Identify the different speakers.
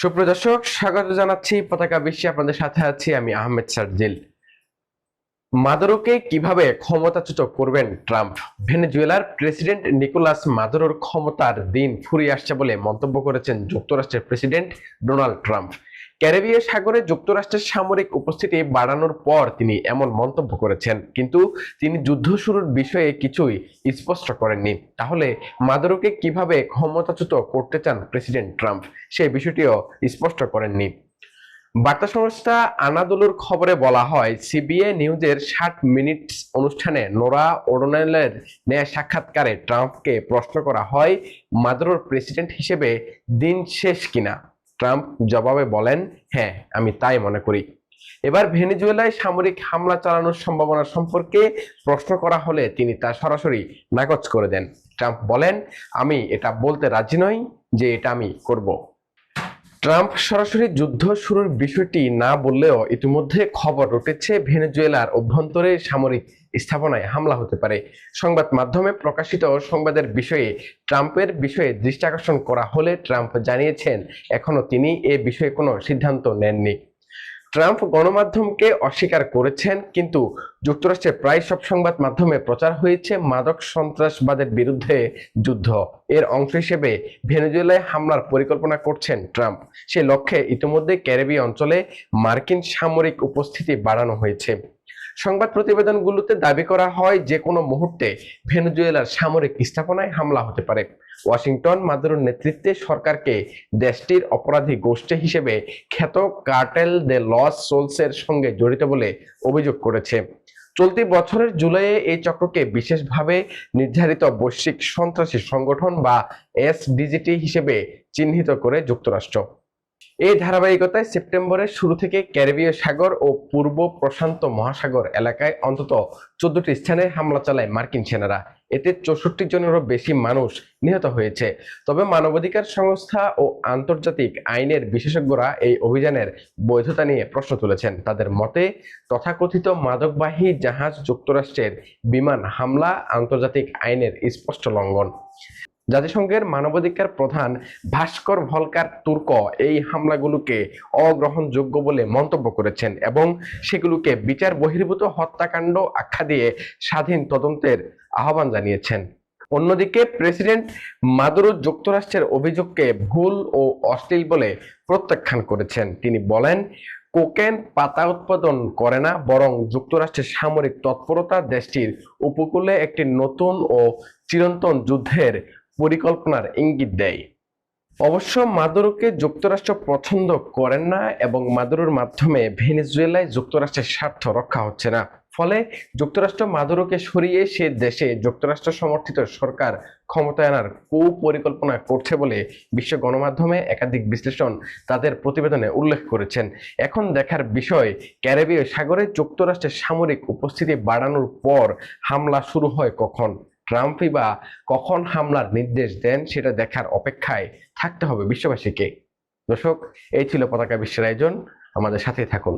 Speaker 1: সুপ্রদর্শক স্বাগত জানাচ্ছি পতাকা বিশ্বে। আপনাদের সাথে আছি আমি আহমেদ সার্জিল। মাদুরোকে কীভাবে ক্ষমতাচ্যুত করবেন ট্রাম্প? ভেনেজুয়েলার প্রেসিডেন্ট নিকোলাস মাদুরোর ক্ষমতার দিন ফুরিয়ে আসছে বলে মন্তব্য করেছেন যুক্তরাষ্ট্রের প্রেসিডেন্ট ডোনাল্ড ট্রাম্প। ক্যারিবীয় সাগরে যুক্তরাষ্ট্রের সামরিক উপস্থিতি বাড়ানোর পর তিনি এমন মন্তব্য করেছেন। কিন্তু তিনি যুদ্ধ শুরুর বিষয়ে কিছুই স্পষ্ট করেননি। তাহলে মাদুরোকে কীভাবে ক্ষমতাচ্যুত করতে চান প্রেসিডেন্ট ট্রাম্প? সেই বিষয়টিও স্পষ্ট করেননি। বার্তা সংস্থা আনাদুলুর খবরে বলা হয়, সিবিএ নিউজের ষাট মিনিট অনুষ্ঠানে নোরা ওডোনেলের ন্যায় সাক্ষাৎকারে ট্রাম্পকে প্রশ্ন করা হয়, মাদুরোর প্রেসিডেন্ট হিসেবে দিন শেষ কিনা? ট্রাম্প জবাবে বলেন হ্যাঁ আমি তাই মনে করি। এবার ভেনেজুয়েলায় সামরিক হামলা চালানোর সম্ভাবনা সম্পর্কে প্রশ্ন করা হলে তিনি তা সরাসরি নাকচ করে দেন। ট্রাম্প বলেন, আমি এটা বলতে রাজি নই যে এটা আমি করব। ট্রাম্প সরাসরি যুদ্ধ শুরুর বিষয়টি না বললেও ইতিমধ্যে খবর উঠেছে ভেনেজুয়েলার অভ্যন্তরে সামরিক স্থাপনায় হামলা হতে পারে। সংবাদ মাধ্যমে প্রকাশিত সংবাদের বিষয়ে, ট্রাম্পের বিষয়ে দৃষ্টি আকর্ষণ করা হলে ট্রাম্প জানিয়েছেন, এখনও তিনি এ বিষয়ে কোনো সিদ্ধান্ত নেননি। ট্রাম্প গণমাধ্যমকে অস্বীকার করেছেন, কিন্তু যুক্তরাষ্ট্রের প্রায় সব সংবাদ মাধ্যমে প্রচার হয়েছে মাদক সন্ত্রাসবাদের বিরুদ্ধে যুদ্ধ। এর অংশ হিসেবে ভেনেজুয়েলায় হামলার পরিকল্পনা করছেন ট্রাম্প। সে লক্ষ্যে ইতিমধ্যে ক্যারিবি অঞ্চলে মার্কিন সামরিক উপস্থিতি বাড়ানো হয়েছে। সংবাদ প্রতিবেদনগুলোতে দাবি করা হয় যে কোনো মুহূর্তে ভেনেজুয়েলার সামরিক স্থাপনায় হামলা হতে পারে। ওয়াশিংটন মাদুরোর নেতৃত্বে সরকারকে দেশটির অপরাধী গোষ্ঠী হিসেবে খ্যাত কার্টেল দে লস সোলসের সঙ্গে জড়িত বলে অভিযোগ করেছে। চলতি বছরের জুলাইয়ে এই চক্রকে বিশেষভাবে নির্ধারিত বৈশ্বিক সন্ত্রাসী সংগঠন বা এসডিজিটি হিসেবে চিহ্নিত করে যুক্তরাষ্ট্র। এই ধারাবাহিকতায় সেপ্টেম্বরের শুরু থেকে ক্যারিবীয় সাগর ও পূর্ব প্রশান্ত মহাসাগর এলাকায় অন্তত চোদ্দটি স্থানে হামলা চালায় মার্কিন সেনারা। এতে চৌষট্টি জনেরও বেশি মানুষ নিহত হয়েছে। তবে মানবাধিকার সংস্থা ও আন্তর্জাতিক আইনের বিশেষজ্ঞরা এই অভিযানের বৈধতা নিয়ে প্রশ্ন তুলেছেন। তাদের মতে, তথাকথিত মাদকবাহী জাহাজ যুক্তরাষ্ট্রের বিমান হামলা আন্তর্জাতিক আইনের স্পষ্ট লঙ্ঘন। জাতিসংঘের মানবাধিকার প্রধান ভাস্কর ভলকার তুর্ক এই হামলাগুলোকে অগ্রহণযোগ্য বলে মন্তব্য করেছেন এবং সেগুলোকে বিচার বহির্ভূত হত্যাকাণ্ড আখ্যা দিয়ে স্বাধীন তদন্তের আহ্বান জানিয়েছেন। অন্যদিকে প্রেসিডেন্ট মাদুরো যুক্তরাষ্ট্রের অভিযোগকে ভুল ও অশ্লীল বলে প্রত্যাখ্যান করেছেন। তিনি বলেন, কোকেন পাতা উৎপাদন করে না, বরং যুক্তরাষ্ট্রের সামরিক তৎপরতা দেশটির উপকূলে একটি নতুন ও চিরন্তন যুদ্ধের পরিকল্পনার ইঙ্গিত দেয়। অবশ্য মাদুরোকে যুক্তরাষ্ট্র পছন্দ করেন না এবং মাদুরোর মাধ্যমে ভেনেজুয়েলায় যুক্তরাষ্ট্রের স্বার্থ রক্ষা হচ্ছে না। ফলে যুক্তরাষ্ট্র মাদুরোকে সরিয়ে সে দেশে যুক্তরাষ্ট্র সমর্থিত সরকার ক্ষমতায় আনার কুপরিকল্পনা করছে বলে বিশ্ব গণমাধ্যমে একাধিক বিশ্লেষণ তাদের প্রতিবেদনে উল্লেখ করেছেন। এখন দেখার বিষয়, ক্যারিবীয় সাগরে যুক্তরাষ্ট্রের সামরিক উপস্থিতি বাড়ানোর পর হামলা শুরু হয় কখন? ট্রাম্পই বা কখন হামলার নির্দেশ দেন সেটা দেখার অপেক্ষায় থাকতে হবে বিশ্ববাসীকে। দর্শক, এই ছিল পতাকা বিশ্বের আয়োজন। আমাদের সাথে থাকুন।